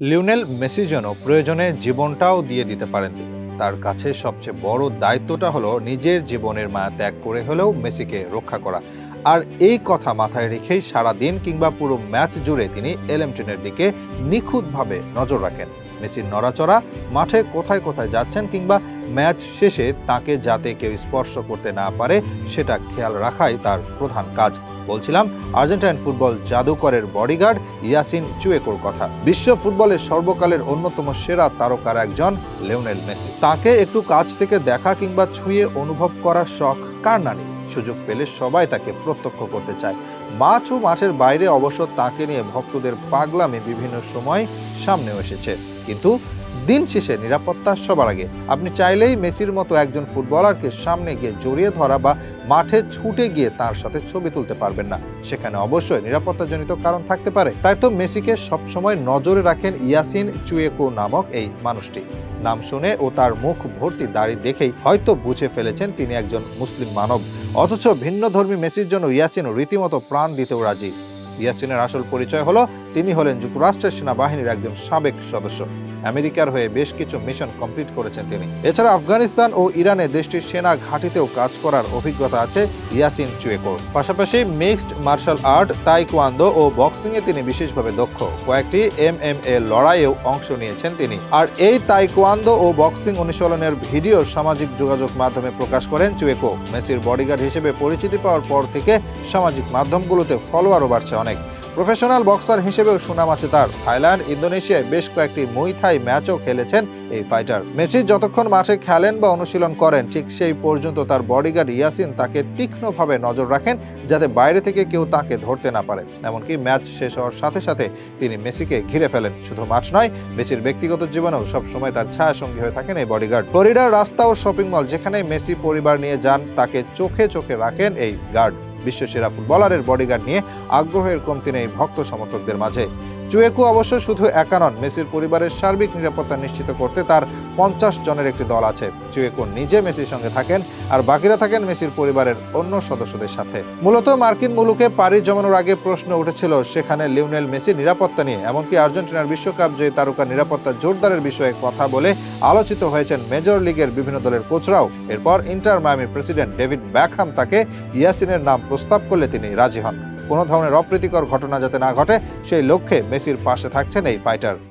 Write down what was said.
Lionel Messi যেন প্রয়োজনে জীবনটাও দিয়ে দিতে পারেন তিনি। তার কাছে সবচেয়ে বড় দায়িত্বটা হলো নিজের জীবনের মায়া ত্যাগ করে হলেও মেসিকে রক্ষা করা। আর এই কথা মাথায় রেখেই সারা দিন কিংবা পুরো ম্যাচ জুড়ে তিনি এলএমটিনের দিকে নিখুঁতভাবে নজর রাখেন। মেসির নড়াচড়া, মাঠে কোথায় কোথায় যাচ্ছেন কিংবা ম্যাচ শেষে তাকে যাতে কেউ স্পর্শ করতে না পারে, সেটা খেয়াল রাখাই তার প্রধান কাজ। বলছিলাম, আর্জেন্টাইন ফুটবল জাদুকরের বডিগার্ড ইয়াসিন চুয়েকোর কথা। বিশ্ব ফুটবলের সর্বকালের অন্যতম সেরা তারকার একজন লিওনেল মেসি। তাকে একটু কাছ থেকে দেখা কিংবা ছুঁয়ে অনুভব করার শখ কার না নেই সুযোগ পেলে সবাই তাকে প্রত্যক্ষ করতে চায়। মাঠ ও মাঠের বাইরে অবশ্য তাকে নিয়ে ভক্তদের পাগলামে বিভিন্ন সময় সামনেও এসেছে। কিন্তু দিন শেষে নিরাপত্তা সবার আগে। আপনি চাইলেই মেসির মতো একজন ফুটবলারকে সামনে গিয়ে জড়িয়ে ধরা বা মাঠে ছুটে গিয়ে তার সাথে ছবি তুলতে পারবেন না। সেখানে অবশ্যই নিরাপত্তাজনিত কারণ থাকতে পারে। তাই তো মেসিকে সবসময় নজরে রাখেন ইয়াসিন চুয়েকো নামক এই মানুষটি। নাম শুনে ও তার মুখ ভর্তি দাড়ি দেখেই হয়তো বুঝে ফেলেছেন তিনি একজন মুসলিম মানব। অথচ ভিন্ন ধর্মী মেসির জন্য ইয়াসিন রীতিমতো প্রাণ দিতেও রাজি। ইয়াসিনের আসল পরিচয় হলো, তিনি হলেন যুক্তরাষ্ট্রের সেনাবাহিনীর একজন সাবেক সদস্য। আমেরিকার হয়ে বেশ কিছু মিশন কমপ্লিট করেছেন তিনি। এছাড়া আফগানিস্তান ও ইরানে দেশটির সেনা ঘাঁটিতেও কাজ করার অভিজ্ঞতা আছে ইয়াসিন চুয়েকোর। পাশাপাশি মিক্সড মার্শাল আর্ট, তাইকোয়ান্দো ও বক্সিং এ তিনি বিশেষভাবে দক্ষ। কয়েকটি এম এম এ লড়াইয়েও অংশ নিয়েছেন তিনি। আর এই তাইকোয়ান্দো ও বক্সিং অনুশীলনের ভিডিও সামাজিক যোগাযোগ মাধ্যমে প্রকাশ করেন চুয়েকো। মেসির বডিগার্ড হিসেবে পরিচিতি পাওয়ার পর থেকে সামাজিক মাধ্যমগুলোতে ফলোয়ারও বাড়ছে অনেক। প্রফেশনাল বক্সার হিসেবেও সুনাম আছে তার। থাইল্যান্ড, ইন্দোনেশিয়ায় বেশ কয়েকটি মুই থাই ম্যাচও খেলেছেন এই ফাইটার। মেসি যতক্ষণ মাঠে খেলেন বা অনুশীলন করেন, ঠিক সেই পর্যন্ত তার বডিগার্ড ইয়াসিন তাকে তীক্ষ্ণভাবে নজর রাখেন যাতে বাইরে থেকে কেউ তাকে ধরতে না পারে। এমনকি ম্যাচ শেষ হওয়ার সাথে সাথে তিনি মেসিকে ঘিরে ফেলেন। শুধু মাঠ নয়, মেসির ব্যক্তিগত জীবনেও সবসময় তার ছায়া সঙ্গী হয়ে থাকেন এই বডিগার্ড। ফ্লোরিডার রাস্তা ও শপিং মল যেখানে মেসি পরিবার নিয়ে যান, তাকে চোখে চোখে রাখেন এই গার্ড। বিশ্বসেরা ফুটবলারের বডিগার্ড নিয়ে আগ্রহের কমতি নেই ভক্ত সমর্থকদের মাঝে। চুয়েকু অবশ্য শুধু একা নন, মেসির পরিবারের সার্বিক নিরাপত্তা নিশ্চিত করতে তার পঞ্চাশ জনের একটি দল আছে। চুয়েকু নিজে মেসির সঙ্গে থাকেন আর বাকিরা থাকেন মেসির পরিবারের অন্য সদস্যদের সাথে। মূলত মার্কিন মুলুকে পাড়ি জমানোর আগে প্রশ্ন উঠেছিল, সেখানে লিওনেল মেসির নিরাপত্তা নিয়ে। এমনকি আর্জেন্টিনার বিশ্বকাপ জয়ী তারকা নিরাপত্তা জোরদারের বিষয়ে কথা বলে আলোচিত হয়েছেন মেজর লিগের বিভিন্ন দলের কোচরাও। এরপর ইন্টার মায়ামির প্রেসিডেন্ট ডেভিড ব্যাকহাম তাকে ইয়াসিনের নাম প্রস্তাব করলে তিনি রাজি হন। কোনো ধরনের অপ্রীতিকর ঘটনা যাতে না ঘটে সেই লক্ষ্যে মেসির পাশে থাকছেন এই ফাইটার